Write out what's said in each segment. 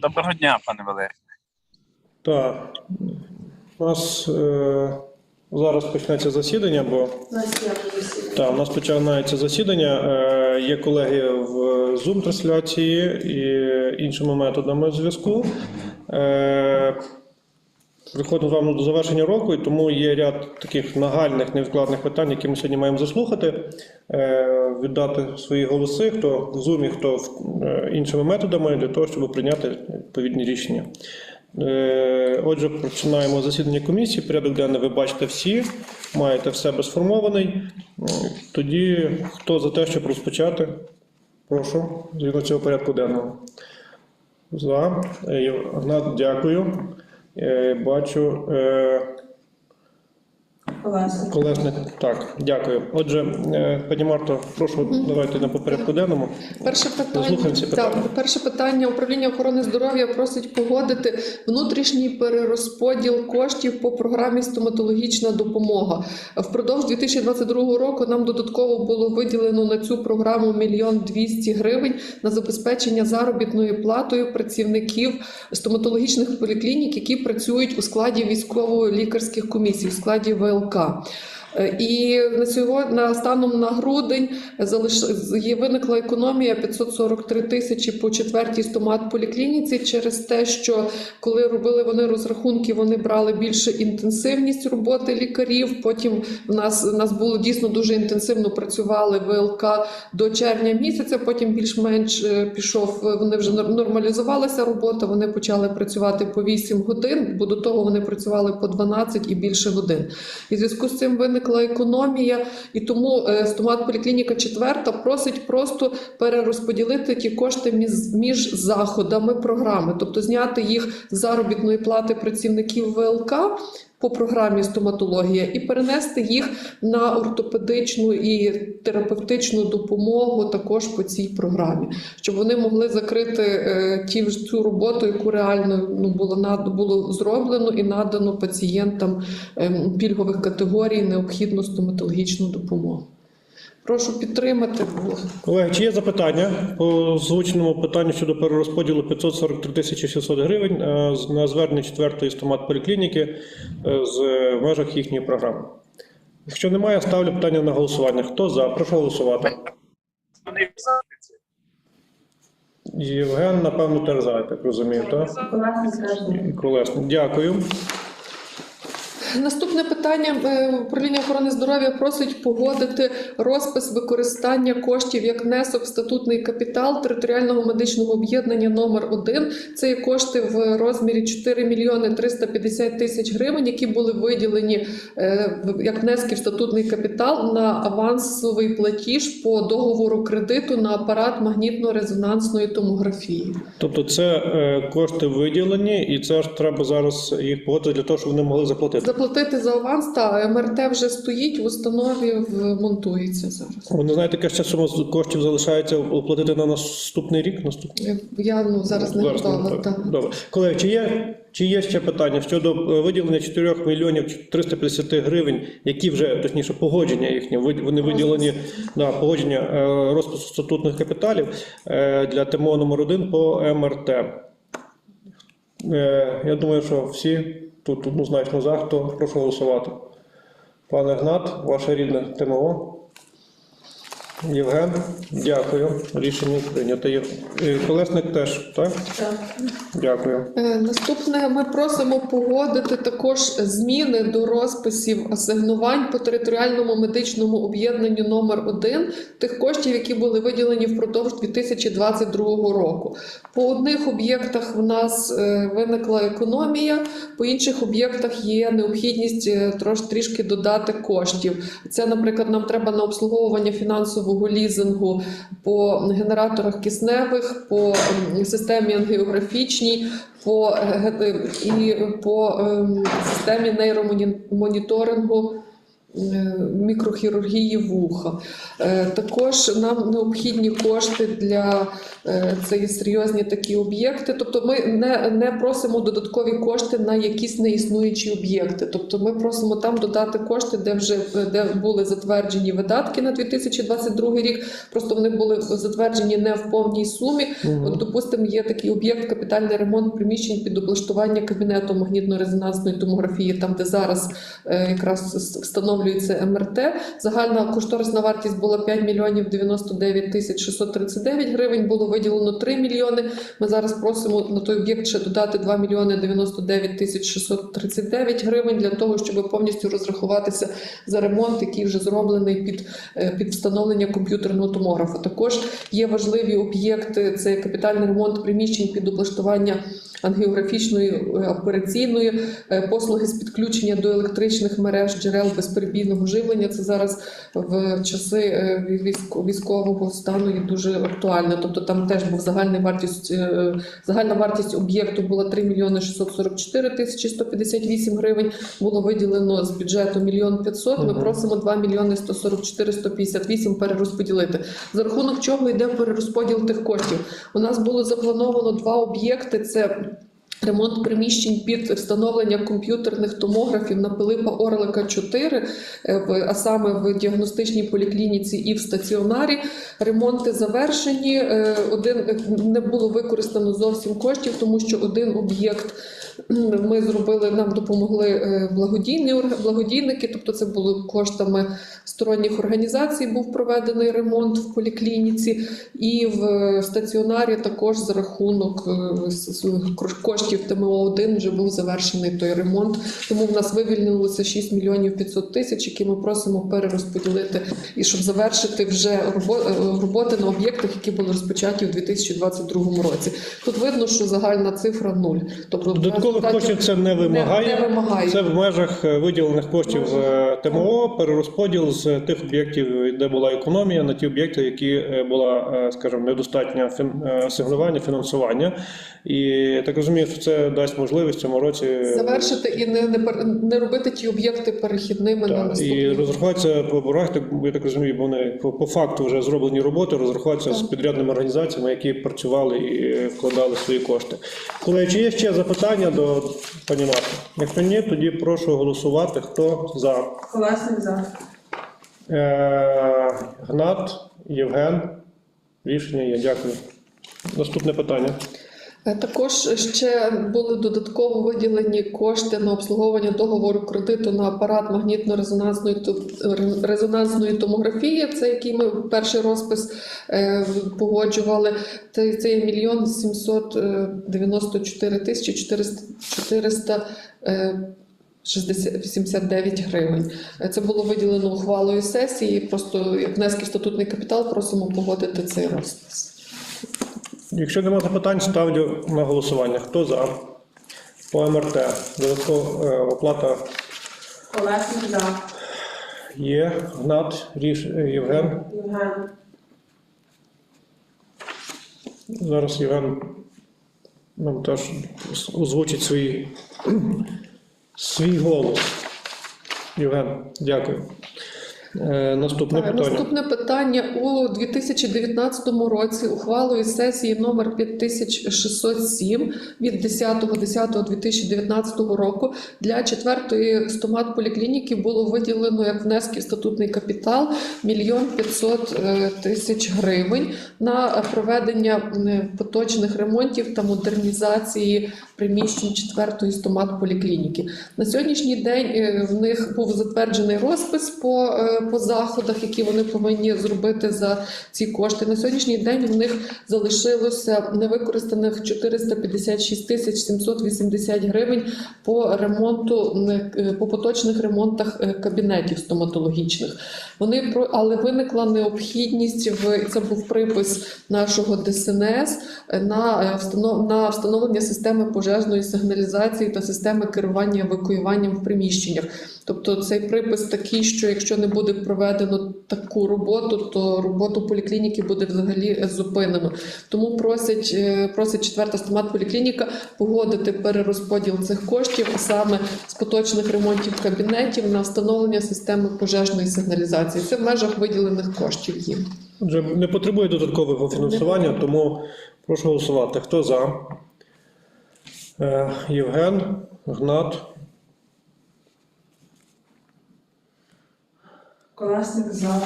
Доброго дня, пане Валерій. Так, у нас е, зараз почнеться засідання, бо так, у нас починається засідання. Е, є колеги в Zoom-трансляції і іншими методами зв'язку. Е, Приходимо з вами до завершення року, і тому є ряд таких нагальних невідкладних питань, які ми сьогодні маємо заслухати, е, віддати свої голоси, хто в Zoom, хто е, іншими методами, для того, щоб прийняти відповідні рішення. Е, Отже, починаємо засідання комісії. Порядок денний ви бачите всі, маєте в себе сформований. Тоді хто за те, щоб розпочати? Прошу, згідно цього порядку денного. За. Гнат, дякую. Е, Бачу. Е, Колесник. Так, дякую. Отже, е, пані Марто, прошу, давайте на порядку денному. Перше питання, питання. Так, перше питання управління охорони здоров'я просить погодити внутрішній перерозподіл коштів по програмі стоматологічна допомога. Впродовж 2022 року нам додатково було виділено на цю програму мільйон 200 гривень на забезпечення заробітною платою працівників стоматологічних поліклінік, які працюють у складі військово-лікарських комісій, у складі ВЛК. Е, І на сьогодні на станом на грудень залиш... є виникла економія 543 тисячі по четвертій стомат поліклініці через те, що коли робили вони розрахунки, вони брали більше інтенсивність роботи лікарів. Потім в нас в нас було дійсно дуже інтенсивно працювали ВЛК до червня місяця. Потім більш-менш е, пішов. е, Вони вже нор- нормалізувалася робота. Вони почали працювати по 8 годин, бо до того вони працювали по 12 і більше годин. І в зв'язку з цим виникла економія, і тому е, стомат поліклініка четверта просить просто перерозподілити ті кошти між, між заходами програми, тобто зняти їх з заробітної плати працівників ВЛК. По програмі стоматологія і перенести їх на ортопедичну і терапевтичну допомогу також по цій програмі, щоб вони могли закрити е, ті цю роботу, яку реально ну було над було зроблено і надано пацієнтам ем, пільгових категорій необхідну стоматологічну допомогу. Прошу підтримати. Колеги, чи є запитання по озвученому питанню щодо перерозподілу 543 тисячі 600 гривень е, на звернення четвертої стомат поліклініки е, з межах їхньої програми? Якщо немає, ставлю питання на голосування. Хто за? Прошу голосувати. Євген, напевно, теж за, так розумію, так? Колесник. Дякую. Наступне питання Е, управління охорони здоров'я просить погодити розпис використання коштів як внесок в статутний капітал територіального медичного об'єднання номер 1 Це є кошти в розмірі 4 мільйони 350 тисяч гривень, які були виділені е, як внески в статутний капітал на авансовий платіж по договору кредиту на апарат магнітно-резонансної томографії. Тобто це е, кошти виділені, і це ж треба зараз їх погодити для того, щоб вони могли заплатити. Заплатити за аванс та МРТ вже стоїть в установі, монтується зараз. Ви не знаєте, яка ще сума коштів залишається оплатити на наступний рік? Наступний? Я ну зараз не готова. Добре. Колеги, чи є, чи є ще питання щодо е, виділення 4 мільйонів 350 гривень, які вже, точніше, погодження їхнє, вони виділені на погодження е, розпису статутних капіталів е, для ТМО номер 1 по МРТ? Е, Я думаю, що всі тут однозначно за, хто прошу голосувати. Пане Гнат, ваше рідне ТМО. Євген, дякую. Рішення прийнято. Є- е, Колесник теж, так? Дякую. Е, Наступне ми просимо погодити також зміни до розписів асигнувань по територіальному медичному об'єднанню номер 1 тих коштів, які були виділені впродовж 2022 року. По одних об'єктах в нас е, виникла економія, по інших об'єктах є необхідність е, трош трішки додати коштів. Це, наприклад, нам треба на обслуговування фінансового лізингу по генераторах кисневих, по ем, системі ангіографічній, по, е, і по ем, системі нейромоніторингу мікрохірургії вуха. Е, Також нам необхідні кошти для е, це є серйозні такі об'єкти. Тобто, ми не, не просимо додаткові кошти на якісь неіснуючі об'єкти. Тобто, ми просимо там додати кошти, де вже де були затверджені видатки на 2022 рік. Просто вони були затверджені не в повній сумі. От, допустимо, є такий об'єкт капітальний ремонт приміщень під облаштування кабінету магнітно-резонансної томографії, там де зараз е, якраз с- встановлюється МРТ. Загальна кошторисна вартість була 5 мільйонів 99 тисяч 639 гривень. Було виділено 3 мільйони. Ми зараз просимо на той об'єкт ще додати 2 мільйони 99 тисяч 639 гривень для того, щоб повністю розрахуватися за ремонт, який вже зроблений під, е, під встановлення комп'ютерного томографа. Також є важливі об'єкти: це капітальний ремонт приміщень під облаштування ангіографічної е, операційної е, послуги з підключення до електричних мереж джерел безперебійного живлення. Це зараз в часи е, військового стану є дуже актуально. Тобто там теж був загальна вартість загальна вартість об'єкту була 3 мільйони 644 тисячі 158 гривень. Було виділено з бюджету мільйон 500. Ми просимо 2 мільйони 144 158 перерозподілити. За рахунок чого йде перерозподіл тих коштів? У нас було заплановано два об'єкти. Це Ремонт приміщень під встановлення комп'ютерних томографів на Пилипа Орлика 4, е, а саме в діагностичній поліклініці і в стаціонарі. Ремонти завершені. Е, Один е, не було використано зовсім коштів, тому що один об'єкт ми зробили, нам допомогли благодійні благодійники, тобто це було коштами сторонніх організацій. Був проведений ремонт в поліклініці, і в стаціонарі також за рахунок крош- коштів ТМО-1 вже був завершений той ремонт. Тому в нас вивільнилося 6 мільйонів 500 тисяч, які ми просимо перерозподілити і щоб завершити вже е, роботи на об'єктах, які були розпочаті в 2022 році. Тут видно, що загальна цифра нуль. Тобто Додаткових коштів це не вимагає. Не, не вимагає. Це в межах е, виділених коштів е, ТМО, перерозподіл з тих об'єктів, де була економія, на ті об'єкти, які була, скажімо, недостатньо фін- е, асигнування, фінансування. І я так розумію, що це дасть можливість в цьому році Завершити і не, не, не робити ті об'єкти перехідними на Так, і розрахуватися по так я так розумію, бо вони по, по факту вже зроблені роботи, розрахуватися з підрядними організаціями, які працювали і е, вкладали свої кошти. Колеги, чи є ще запитання до пані Марти? Якщо ні, тоді прошу голосувати. Хто за? Колесник за. Е, Гнат, Євген. Рішення є. Дякую. Наступне питання. Е, Також ще були додатково виділені кошти на обслуговування договору кредиту на апарат магнітно-резонансної резонансної томографії. Це який ми перший розпис е, погоджували. Це, мільйон сімсот е, дев'яносто чотири тисячі чотириста чотириста. е, 60 89 гривень. Це було виділено ухвалою сесії. Просто як внески в статутний капітал просимо погодити цей розпис. Якщо немає запитань, ставлю на голосування. Хто за? По МРТ. Додаткова е, оплата Колесник за. є. Гнат, Ріш, е, Євген. Євген. Зараз Євген нам теж озвучить свій, свій голос. Євген, дякую. Е, наступне Так, питання. Наступне питання у 2019 році ухвалою сесії номер 5607 від 10.10.2019 року для четвертої стомат поліклініки було виділено як внески в статутний капітал мільйон 500 е, тисяч гривень на проведення поточних ремонтів та модернізації приміщень четвертої стомат поліклініки. На сьогоднішній день е, в них був затверджений розпис по, по заходах, які вони повинні зробити за ці кошти. На сьогоднішній день в них залишилося невикористаних 456 тисяч 780 гривень по ремонту е, по поточних ремонтах е, кабінетів стоматологічних. Вони про але виникла необхідність в це був припис нашого ДСНС е, на на встановлення системи пожежної сигналізації та системи керування евакуюванням в приміщеннях. Тобто цей припис такий, що якщо не буде проведено таку роботу, то роботу поліклініки буде взагалі зупинено. Тому просять, е, просить четверта стомат поліклініка погодити перерозподіл цих коштів саме з поточних ремонтів кабінетів на встановлення системи пожежної сигналізації. Це в межах виділених коштів їм. Отже, не потребує додаткового фінансування, тому прошу голосувати. Хто за? Е, Євген, Гнат, Колесник за.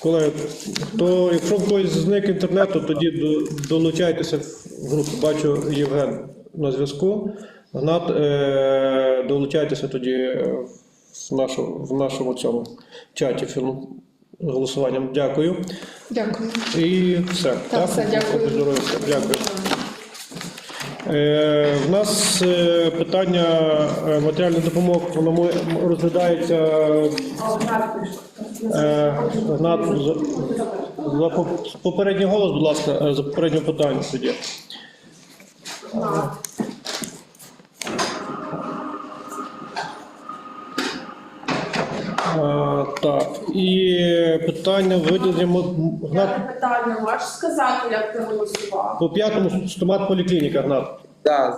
Колеги, хто, якщо в когось зник інтернету, тоді долучайтеся в групу. Бачу Євген на зв'язку. Гнат, е, долучайтеся тоді е, в, нашу, в нашому цьому чаті фільм голосуванням. Дякую. Дякую. І все. Так, все, дякую. Дякую. Е, в нас е, питання е, матеріальних допомог воно розглядається Гнат, за, попередній голос, будь ласка, за попереднє питання тоді. Так, і питання виділення Гнат Питання можеш сказати, як ти голосував? по п'ятому стомат поліклініка Гнат. Да,